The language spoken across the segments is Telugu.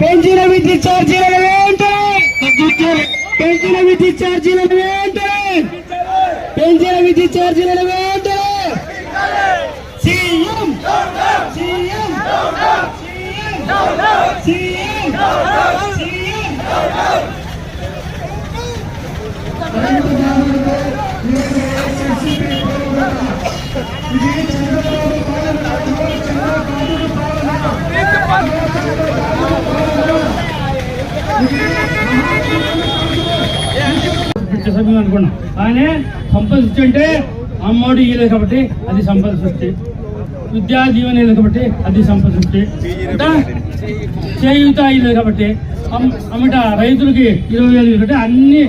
పెంచిన విద్యుత్ ఛార్జీలను వెంటనే పెంచిన విద్యుత్ ఛార్జీలను వెంటనే పెంచిన విద్యుత్ ఛార్జీలను వెంటనే సీఎం సీఎం సీఎం సీఎం సభ్యులు అనుకున్నాం. కానీ సంపద అంటే అమ్మోడు ఇయ్యలేదు కాబట్టి అది సంపద సృష్టి. విద్యా జీవన లేదు కాబట్టి అది సంపద సృష్టి. చేయుత ఇయ్యలేదు కాబట్టి అమ్మట రైతులకి ఇరవై వేలు కాబట్టి అన్ని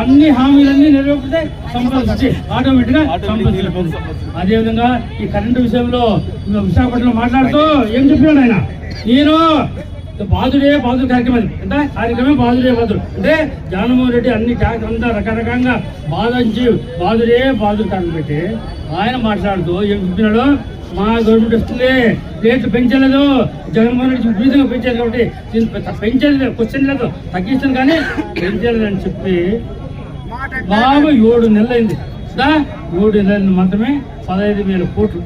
అన్ని హామీలన్నీ నెరవేర్పితే సంపద సృష్టి. ఆటోమేటిక్గా సంపద అదేవిధంగా ఈ కరెంటు విషయంలో విశాఖపట్నంలో మాట్లాడుతూ ఏం చెప్పినాడు ఆయన? నేను బాధుడే బాధుడు కార్యక్రమం అంటే కార్యక్రమం బాధుడే బాధుడు. అంటే జగన్మోహన్ రెడ్డి అన్ని ట్యాక్స్ అంతా రకరకంగా బాధించి బాధుడే బాధుడు కార్యక్రమం పెట్టి ఆయన మాట్లాడుతూ ఏం చెప్పినాడు మా గవర్నమెంట్ వస్తుంది రేట్లు పెంచలేదు జగన్మోహన్ రెడ్డి విపరీతంగా పెంచారు కాబట్టి పెంచలేదు క్వశ్చన్ లేదు తగ్గిస్తాను కానీ పెంచలేదు అని చెప్పి బాగా ఏడు నెలలైంది. ఏడు నెలలు మాత్రమే పదహైదు వేల కోట్లు.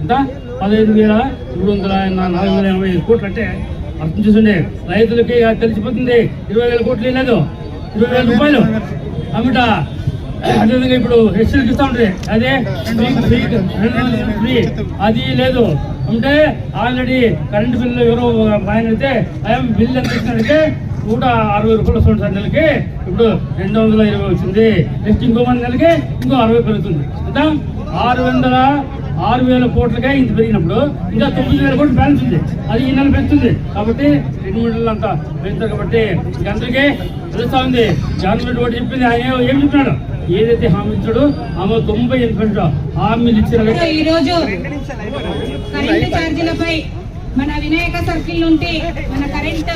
పదహైదు వేల మూడు వందల నాలుగు వందల ఎనభై ఐదు కోట్లు అంటే అర్థం చూస్తుండే రైతులకి తెలిసిపోతుంది. ఇరవై వేల కోట్లు లేదు. ఇరవై వేల రూపాయలు. అమ్మట. అదేవిధంగా ఇప్పుడు హెచ్చరిక ఇస్తా ఉంటాయి అదే ఫ్రీ అది లేదు. అంటే ఆల్రెడీ కరెంటు బిల్లు ఎవరో ఆయన అయితే ఆయన బిల్లు ఎంత ఇచ్చినట్టే నూట అరవై రూపాయలు వస్తుంది సార్ నెలకి. ఇప్పుడు రెండు వందల ఇరవై వచ్చింది. నెక్స్ట్ ఇంకో మంది నెలకి ఇంకో అరవై పెరుగుతుంది అంటే ఆరు వందల ఆరు వేల కోట్లకే ఇంత పెరిగినప్పుడు ఇంకా తొమ్మిది వేల కోట్లు బ్యాలెన్స్ ఉంది. అది ఈ నెల పెంచుతుంది కాబట్టి రెండు మూడు అంతా పెంచుతారు కాబట్టి అందరికీ తెలుస్తా ఉంది. గవర్నమెంట్ ఒకటి చెప్పింది. ఆయన ఏం- చెప్తున్నాడు? ఏదైతే హామీ ఇచ్చాడో ఆమె తొంభై ఎనిమిది హామీలు ఇచ్చిన ఈ రోజు కరెంటు ఛార్జీలపై మన వినాయక సర్కిల్ నుండి మన కరెంట్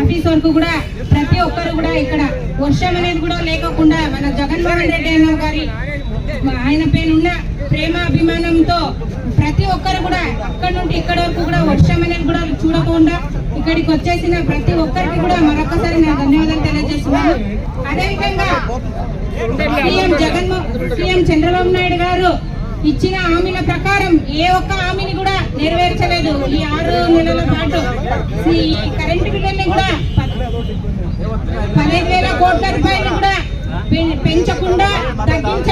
ఆఫీస్ వరకు కూడా ప్రతి ఒక్కరు కూడా ఇక్కడ వర్షం అనేది కూడా లేకుండా మన జగన్మోహన్ రెడ్డి అన్న గారి ఆయన పైన ఉన్న ప్రేమ అభిమానంతో ప్రతి ఒక్కరు కూడా అక్కడ నుండి ఇక్కడ వరకు కూడా వర్షం అనేది కూడా చూడకుండా ఇక్కడికి వచ్చేసిన ప్రతి ఒక్కరికి కూడా మరొకసారి నా ధన్యవాదాలు తెలియజేస్తున్నాను. అదేవిధంగా సీఎం జగన్మోహన్ సీఎం చంద్రబాబు నాయుడు గారు ఇచ్చిన హామీల ప్రకారం ఏ ఒక్క హామీని కూడా నెరవేర్చలేదు. ఈ ఆరు నెలల పాటు ఈ కరెంటు బిల్లుని కూడా పదిహేను పదహైదు వేల కోట్ల రూపాయలు కూడా పె- పెంచకుండా తగ్గించ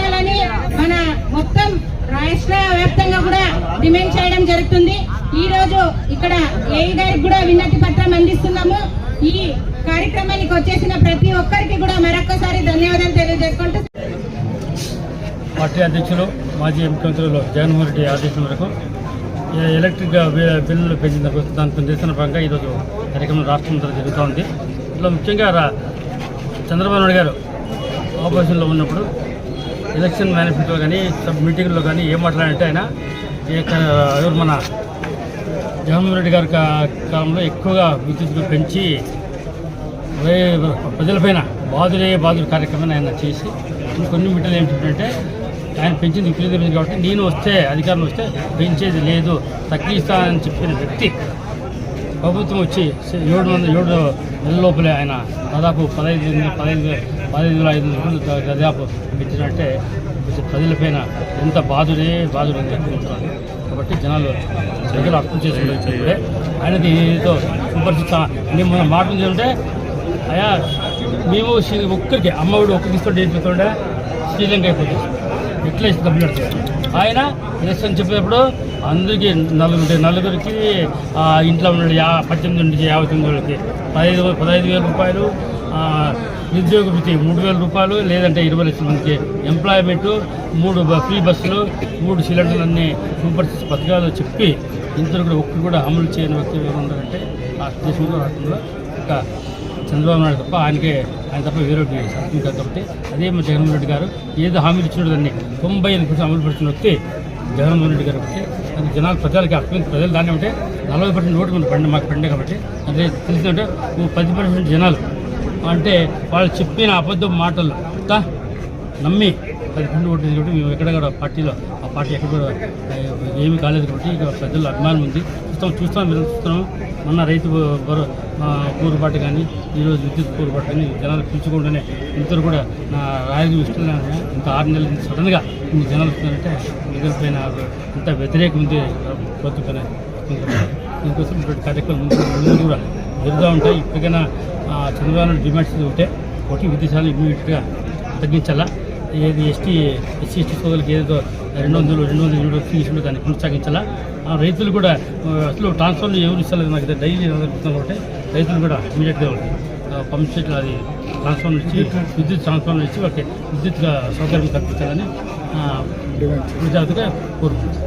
మన మొత్తం రాష్ట్ర వ్యాప్తంగా కూడా డిమాండ్ చేయడం జరుగుతుంది. ఈ రోజు ఇక్కడ ఏ గారికి కూడా విన్నతి పత్రం అందిస్తున్నాము. ఈ కార్యక్రమానికి వచ్చేసిన ప్రతి ఒక్కరికి కూడా మరొకసారి ధన్యవాదాలు తెలియజేసుకుంటూ పార్టీ అధ్యక్షులు మాజీ ముఖ్యమంత్రులు జగన్మోహన్ రెడ్డి ఆదేశం వరకు ఎలక్ట్రిక్ బిల్లులు పెంచిన దానికి నిరసన పరంగా ఈరోజు కార్యక్రమం రాష్ట్రం అంతా జరుగుతూ ఉంది. ఇందులో ముఖ్యంగా చంద్రబాబు నాయుడు గారు ఆపోజిషన్లో ఉన్నప్పుడు ఎలక్షన్ మేనిఫెస్టో కానీ సబ్ మీటింగ్లో కానీ ఏం మాట్లాడంటే ఆయన ఎవరు మన జగన్మోహన్ రెడ్డి గారి కాలంలో ఎక్కువగా విద్యుత్తు పెంచి ప్రజలపైన బాధులే బాధుల కార్యక్రమాన్ని ఆయన చేసి కొన్ని మిట్టలు ఏమిటంటే ఆయన పెంచింది విపరీతం కాబట్టి నేను వస్తే అధికారం వస్తే పెంచేది లేదు తగ్గిస్తానని చెప్పిన వ్యక్తి ప్రభుత్వం వచ్చి ఏడు వందల ఏడు నెలల లోపలే ఆయన దాదాపు పదహైదు పదహైదు పదహైదు వేల ఐదు వందల దాదాపు పెంచినట్టే ప్రజలపైన ఎంత బాధుడే బాధుడు అని చెప్పుకుంటున్నాను కాబట్టి జనాలు ప్రజలు అర్థం చేసుకుంటే ఆయనది ఏదో విమర్శిస్తా. మేము మన మాటలు ఉంది అయా మేము శ్రీ- ఒక్కరికి అమ్మఒడి ఒక్కరికి ఇస్తుంటే ఏం చెప్తుండే శ్రీలంక అయిపోతుంది. ఎట్లా ఇస్తే డబ్బులు ఆయన ఎలక్షన్ చెప్పేటప్పుడు అందరికీ నలుగురు నలుగురికి ఇంట్లో ఉన్న యా పద్దెనిమిది నుంచి యాభై తొమ్మిది వాళ్ళకి పదహైదు పదహైదు వేల రూపాయలు నిరుద్యోగ వృత్తి మూడు వేల రూపాయలు లేదంటే ఇరవై లక్షల మందికి ఎంప్లాయ్మెంట్ మూడు ఫ్రీ బస్సులు మూడు సిలిండర్లు అన్ని సూపర్ సిక్స్ పథకాలు చెప్పి ఇంతలో కూడా ఒక్కరు కూడా అమలు చేయని వ్యక్తి ఎవరు ఉన్నారంటే ఆ దేశంలో రాష్ట్రంలో ఒక చంద్రబాబు నాయుడు తప్ప ఆయనకే ఆయన తప్ప వేరే సాధ్యం కాదు కాబట్టి అదే మా జగన్మోహన్ రెడ్డి గారు ఏదో హామీలు ఇచ్చిన దాన్ని తొంభై ఎనిమిది పర్సెంట్ అమలు పడుతున్న వ్యక్తి జగన్మోహన్ రెడ్డి గారు కాబట్టి అది జనాలు ప్రజలకి అర్థం ప్రజలు దాన్ని ఉంటే నలభై పర్సెంట్ ఓటు మన పండి మాకు పండే కాబట్టి అదే తెలిసిందంటే పది పర్సెంట్ జనాలు అంటే వాళ్ళు చెప్పిన అబద్ధం మాటలు. తా నమ్మి. అది పండు కొట్టింది కాబట్టి మేము ఎక్కడ కూడా పార్టీలో ఆ పార్టీ ఎక్కడ కూడా ఏమీ కాలేదు కాబట్టి ఇక ప్రజల్లో అభిమానం ఉంది. చూస్తాం చూస్తాం మీరు చూస్తున్నాం. మొన్న రైతు కూరుబాటు కానీ ఈరోజు విద్యుత్ కూరుబాటు కానీ జనాలు పిలుచుకుంటూనే ఇద్దరు కూడా నా రాయలు ఇస్తున్నాను ఇంత ఆరు నెలల నుంచి సడన్గా ఇన్ని జనాలు వస్తున్నారంటే మిగిలిపోయిన ఇంత వ్యతిరేకం ఉంది. ప్రభుత్వం ఇంకోసం దీనికోసం కార్యక్రమం కూడా జరుగుతూ ఉంటాయి. ఇప్పటికైనా చంద్రబాబు నాయుడు డిమాండ్స్ ఉంటే ఒకటి విదేశాలు ఇమ్మీడియట్గా తగ్గించాలా ఏది ఎస్టీ ఎస్సీ ఎస్టీ సోదరులకు ఏదో రెండు వందలు రెండు వందలు రెండు వందలు తీసుకుంటే దాన్ని కొనసాగించాలా? ఆ రైతులు కూడా అసలు ట్రాన్స్ఫర్లు ఎవరు ఇస్తారు నాకు డైలీ కాబట్టి రైతులు కూడా ఇమీడియట్గా పంప్ సెట్లు అది ట్రాన్స్ఫార్మర్ ఇచ్చి విద్యుత్ ట్రాన్స్ఫార్మర్ ఇచ్చి వాళ్ళకి విద్యుత్ సౌకర్యం కల్పించాలని ఆ, కోరుకుంటున్నాను